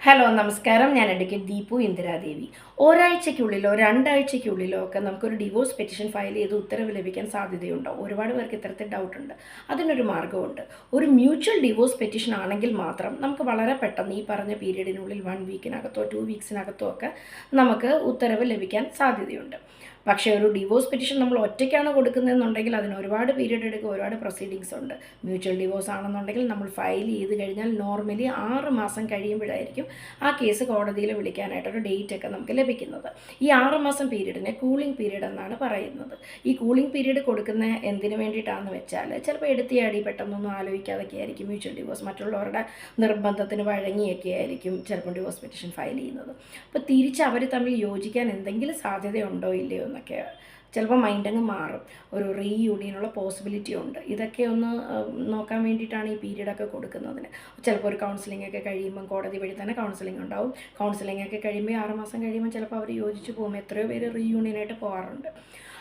Hello നമസ്കാരം. ഞാൻ advocate Deepu Indiradevi. ഒരാഴ്ചയ്ക്കുള്ളിലോ രണ്ടാഴ്ചയ്ക്കുള്ളിലോ ഒക്കെ നമുക്കൊരു ഡിവോഴ്സ് പെറ്റീഷൻ ഫയൽ ചെയ്ത് ഉത്തരവ് ലഭിക്കാൻ സാധ്യതയുണ്ടോ? ഒരുപാട് പേർക്ക് ഇത്തരത്തിൽ ഡൗട്ടുണ്ട് അതിനൊരു മാർഗമുണ്ട്. ഒരു മ്യൂച്വൽ ഡിവോഴ്സ് പെറ്റീഷൻ ആണെങ്കിൽ മാത്രം നമുക്ക് വളരെ പെട്ടെന്ന് ഈ പറഞ്ഞ പീരീഡിനുള്ളിൽ വൺ വീക്കിനകത്തോ ടു വീക്സിനകത്തോ ഒക്കെ നമുക്ക് ഉത്തരവ് ലഭിക്കാൻ സാധ്യതയുണ്ട്. പക്ഷേ ഒരു ഡിവോഴ്സ് പെറ്റീഷൻ നമ്മൾ ഒറ്റയ്ക്കാണ് കൊടുക്കുന്നതെന്നുണ്ടെങ്കിൽ അതിന് ഒരുപാട് പീരീഡ് എടുക്കുക ഒരുപാട് പ്രൊസീഡിങ്സ് ഉണ്ട്. മ്യൂച്വൽ ഡിവോഴ്സ് ആണെന്നുണ്ടെങ്കിൽ നമ്മൾ ഫയൽ ചെയ്ത് കഴിഞ്ഞാൽ നോർമലി ആറ് മാസം കഴിയുമ്പോഴായിരിക്കും ആ കേസ് കോടതിയിൽ വിളിക്കാനായിട്ടൊരു ഡേറ്റ് ഒക്കെ നമുക്ക് ലഭിക്കുന്നത്. ഈ ആറ് മാസം പീരീഡിനെ കൂളിംഗ് പീരീഡ് എന്നാണ് പറയുന്നത്. ഈ കൂളിംഗ് പീരീഡ് കൊടുക്കുന്ന എന്തിനു വേണ്ടിയിട്ടാണെന്ന് വെച്ചാൽ ചിലപ്പോൾ എടുത്തിയാടി പെട്ടെന്നൊന്നും ആലോചിക്കാതൊക്കെ ആയിരിക്കും. മ്യൂച്വൽ ഡിവോഴ്സ് മറ്റുള്ളവരുടെ നിർബന്ധത്തിന് വഴങ്ങിയൊക്കെ ആയിരിക്കും ചിലപ്പോൾ ഡിവോഴ്സ് പെറ്റീഷൻ ഫയൽ ചെയ്യുന്നത്. അപ്പോൾ തിരിച്ച് അവർ തമ്മിൽ യോജിക്കാൻ എന്തെങ്കിലും സാധ്യതയുണ്ടോ ഇല്ലയോ എന്നൊക്കെ. ചിലപ്പോൾ മൈൻഡ് അങ്ങ് മാറും. ഒരു റീ യൂണിയനുള്ള പോസിബിലിറ്റി ഉണ്ട്. ഇതൊക്കെ ഒന്ന് നോക്കാൻ വേണ്ടിയിട്ടാണ് ഈ പീരീഡൊക്കെ കൊടുക്കുന്നതിന്. ചിലപ്പോൾ ഒരു കൗൺസിലിംഗ് ഒക്കെ കഴിയുമ്പം കോടതി വഴി തന്നെ കൗൺസിലിംഗ് ഉണ്ടാവും. കൗൺസിലിംഗ് ഒക്കെ കഴിയുമ്പോൾ ആറുമാസം മാസം കഴിയുമ്പോൾ ചിലപ്പോൾ അവർ യോജിച്ച് പോകും. എത്രയോ പേര് റീ യൂണിയനായിട്ട് പോകാറുണ്ട്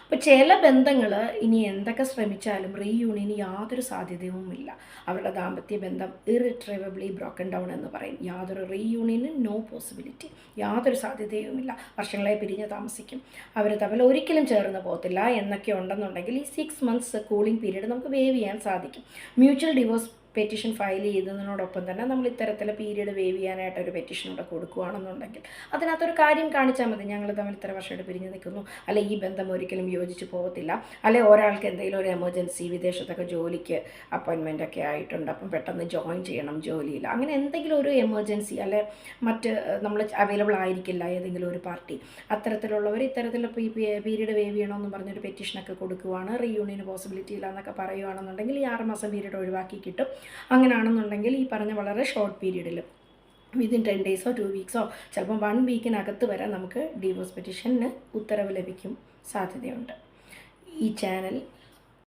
അപ്പോൾ ചില ബന്ധങ്ങൾ ഇനി എന്തൊക്കെ ശ്രമിച്ചാലും റീ യൂണിയന് യാതൊരു സാധ്യതയുമില്ല. അവരുടെ ദാമ്പത്യ ബന്ധം ഇറിട്രൈവബ്ലി ബ്രോക്കൺ ഡൗൺ എന്ന് പറയും. യാതൊരു റീയൂണിയനും നോ പോസിബിലിറ്റി യാതൊരു സാധ്യതയുമില്ല. വർഷങ്ങളായി പിരിഞ്ഞ് താമസിക്കും. അവർ തമ്മിൽ ഒരിക്കലും ചേർന്ന് പോകത്തില്ല. എന്നൊക്കെ ഉണ്ടെന്നുണ്ടെങ്കിൽ ഈ സിക്സ് മന്ത്സ് കൂളിംഗ് പീരീഡ് നമുക്ക് വേവ് ചെയ്യാൻ സാധിക്കും. മ്യൂച്വൽ ഡിവോഴ്സ് പെറ്റീഷൻ ഫയൽ ചെയ്യുന്നതിനോടൊപ്പം തന്നെ നമ്മൾ ഇത്തരത്തിലെ പീരീഡ് വേവ് ചെയ്യാനായിട്ട് ഒരു പെറ്റീഷൻ കൂടെ കൊടുക്കുകയാണെന്നുണ്ടെങ്കിൽ അതിനകത്തൊരു കാര്യം കാണിച്ചാൽ മതി. ഞങ്ങൾ തമ്മിൽ ഇത്ര വർഷമായിട്ട് പിരിഞ്ഞ് നിൽക്കുന്നു. അല്ലെ ഈ ബന്ധം ഒരിക്കലും യോജിച്ച് പോകത്തില്ല. അല്ലെ ഒരാൾക്ക് എന്തെങ്കിലും ഒരു എമർജൻസി വിദേശത്തൊക്കെ ജോലിക്ക് അപ്പോയിൻമെന്റ് ഒക്കെ ആയിട്ടുണ്ട്. അപ്പം പെട്ടെന്ന് ജോയിൻ ചെയ്യണം ജോലിയിൽ. അങ്ങനെ എന്തെങ്കിലും ഒരു എമർജൻസി അല്ലെ മറ്റ് നമ്മൾ അവൈലബിൾ ആയിരിക്കില്ല ഏതെങ്കിലും ഒരു പാർട്ടി അത്തരത്തിലുള്ളവർ ഇത്തരത്തിൽ പീരീഡ് വേവ് ചെയ്യണമെന്ന് പറഞ്ഞൊരു പെറ്റീഷനൊക്കെ കൊടുക്കുവാണ്. റീയൂണിയന് പോസിബിലിറ്റി ഇല്ല എന്നൊക്കെ പറയുകയാണെന്നുണ്ടെങ്കിൽ ഈ ആറ് മാസം പീരീഡ് ഒഴിവാക്കി കിട്ടും. അങ്ങനെയാണെന്നുണ്ടെങ്കിൽ ഈ പറഞ്ഞ വളരെ ഷോർട്ട് പീരീഡിൽ വിതിൻ ടെൻ ഡേയ്സോ ടു വീക്സോ ചിലപ്പോൾ വൺ വീക്കിനകത്ത് വരെ നമുക്ക് ഡിവോഴ്സ് പെറ്റീഷന് ഉത്തരവ് ലഭിക്കും സാധ്യതയുണ്ട്. ഈ ചാനൽ